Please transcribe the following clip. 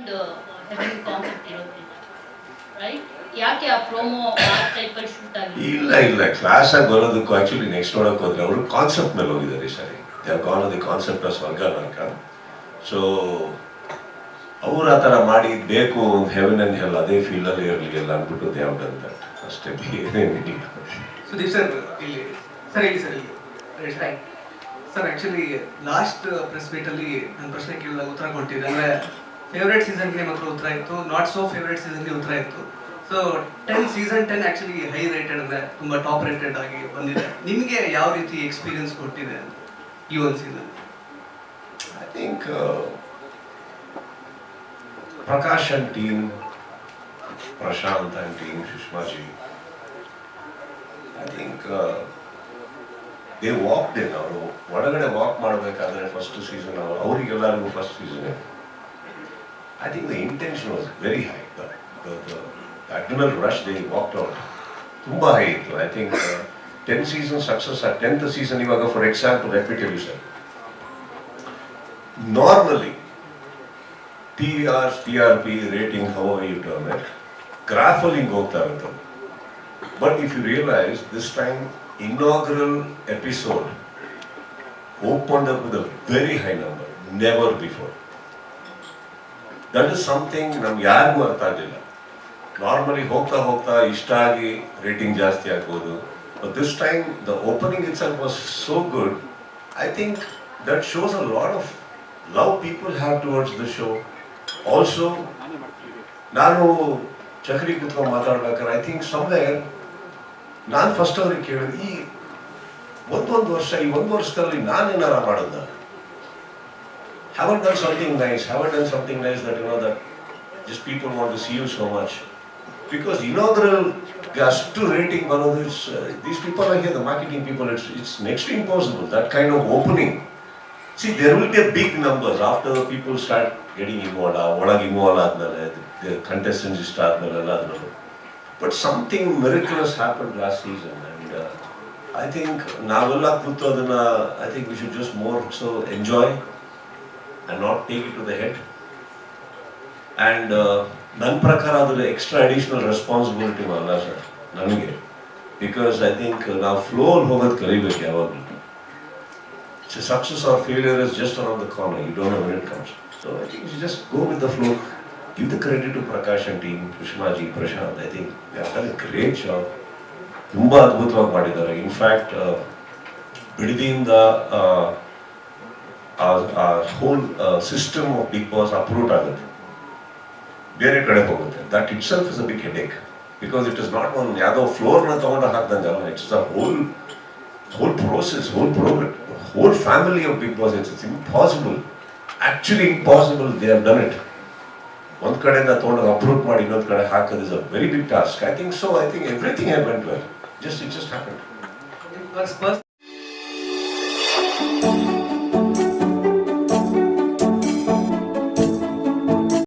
ಒಂದು heavy concept ಇರೋದ್ರಿಂದ right ಯಾಕೆ ಆ ಪ್ರೋಮೋ ಆ ಟೈಪಲ್ಲಿ ಶೂಟ್ ಆಗಿದೆ ಇಲ್ಲ ಇಲ್ಲ. ಕ್ಲಾಸ್ ಆಗಿ ಬರೋದಕ್ಕೂ ಆಕ್ಚುಲಿ ನೆಕ್ಸ್ಟ್ ನೋಡಕ್ ಹೋದ್ರೆ ಅವರು ಕಾನ್ಸೆಪ್ಟ್ ಮೇಲೆ ಹೋಗಿದ್ದಾರೆ ಈ ಸರಿ. ದೇ ಕಾನ್ಸೆಪ್ಟ್ ಆಫ್ ಸ್ವರ್ಗ ನರಕ ಸೊ ಅವ್ರು ಆ ಥರ ಮಾಡಿ ಬೇಕು ಒಂದು ಹೆವೆನ್ ಅಂಡ್ ಹೆಲ್ ಅದೇ ಫೀಲ್ಡಲ್ಲಿ ಇರಲಿ ಎಲ್ಲ ಅಂದ್ಬಿಟ್ಟು ದೇ ಅಂತ ಅಷ್ಟೇ ಏನೇನಿಲ್ಲ ಸುದೀಪ್ ಸರ್ ಇಲ್ಲಿ ಸರ್ ಸರಿ ಸರ್ ಇಲ್ಲಿ. Right sir actually last press meet ಅಲ್ಲಿ ನನ್ನ ಪ್ರಶ್ನೆ ಕೇಳಿದಾಗ ಉತ್ತರ ಕೊಟ್ಟಿದ್ದೆ. ಅಂದ್ರೆ ಫೇವ್ರೇಟ್ ಸೀಸನ್ಗೆ ಮಾತ್ರ ಉತ್ತರ ಇತ್ತು. ನಾಟ್ ಸೋ ಫೇವ್ರೇಟ್ ಸೀಸನ್ಗೆ ಉತ್ತರ ಇತ್ತು. So ten season ten actually high rated ಅಂದರೆ ತುಂಬ ಟಾಪ್ ರೇಟೆಡ್ ಆಗಿ ಬಂದಿದೆ. ನಿಮಗೆ ಯಾವ ರೀತಿ ಎಕ್ಸ್ಪೀರಿಯನ್ಸ್ ಕೊಟ್ಟಿದೆ ಈ ಒಂದು season I think Prakash and team Prashanth and team Sushmaji I think they walk in. ಅವರು ಒಳಗಡೆ ವಾಕ್ ಮಾಡಬೇಕಾದ್ರೆ ಫಸ್ಟ್ ಸೀಸನ್ ಅವರು, ಅವರಿಗೆಲ್ಲರಿಗೂ first season I think the intention was very high adrenaline rush they walked out ತುಂಬ high ಇತ್ತು. I think ten season success ಆ tenth season ಇವಾಗ for example repetitive sir normally TR, TRP rating, however you term it, graphing ಹೋಗ್ತಾ ಇರುತ್ತೆ. But if you realise this time inaugural episode open up with a very high number never before that is something ನಮ್ಗೆ ಯಾರಿಗೂ ಅರ್ಥ ಆಗಲಿಲ್ಲ. Normally ಹೋಗ್ತಾ ಹೋಗ್ತಾ ಇಷ್ಟ ಆಗಿ ರೇಟಿಂಗ್ ಜಾಸ್ತಿ ಆಗ್ಬೋದು. But this time the opening it's all was so good I think that shows a lot of love people have towards the show also ನಾನು ಚಕ್ರಿ ಕುತ್ಕೊಂಡು ಮಾತಾಡ್ಬೇಕಾದ್ರೆ ಐ ಥಿಂಕ್ ಸಮ್ವೇರ್ ನಾನು ಫಸ್ಟ್ ಅವ್ರಿಗೆ ಕೇಳಿದೆ ಈ ಒಂದೊಂದು ವರ್ಷ, ಈ ಒಂದು ವರ್ಷದಲ್ಲಿ ನಾನೇನಾರ ಮಾಡೋದ haven't done something nice, haven't done something nice that you know that just people want to see you so much. Because inaugural ಅಷ್ಟು ರೇಟಿಂಗ್ ಬರೋದು it's these people are here the marketing people it's it's next impossible that kind of opening see there will be a big numbers after people start getting involve ಒಳಗೆ involve ಆದ್ಮೇಲೆ contestants ಇಷ್ಟ ಆದ್ಮೇಲೆ ಎಲ್ಲಾದ್ರೂ but something miraculous happen last season and I think ನಾವೆಲ್ಲ ಕೂತು ಅದನ್ನ I think we should just more so enjoy and not take it to the head. And ನನ್ನ ಪ್ರಕಾರ ಅದರ ಎಕ್ಸ್ಟ್ರಾ ಅಡಿಷ್ನಲ್ ರೆಸ್ಪಾನ್ಸಿಬಿಲಿಟಿ ಅಲ್ಲ ಸರ್ ನನಗೆ. ಬಿಕಾಸ್ ಐ ಥಿಂಕ್ ನಾವು flow ಹೋಗೋದು ಕಲಿಬೇಕು ಯಾವಾಗಲೂ. Success or failure is just around the corner you don't when it comes so I think you just go with the flow give the credit to Prakash and team Sushmaji Prashanth I think great job ತುಂಬ ಅದ್ಭುತವಾಗಿ ಮಾಡಿದ್ದಾರೆ. In fact ಬಿಡದಿಯಿಂದ ಆ whole system of Bigg Boss uproot ಆಗುತ್ತೆ. ಬೇರೆ ಕಡೆ ಹೋಗುತ್ತೆ. That itself is a big headache because it is not one ಯಾವುದೋ ಫ್ಲೋರ್ನ ತಗೊಂಡು ಹಾಕ್ದಂಗಲ್ಲ it's a whole whole process whole progress whole family of Bigg Boss it's it's impossible actually impossible they have done it ಒಂದು ಕಡೆಯಿಂದ ತೊಗೊಂಡು approve ಮಾಡಿ ಇನ್ನೊಂದು ಕಡೆ ಹಾಕೋದು is a very big task I think so I think everything went well just it just happen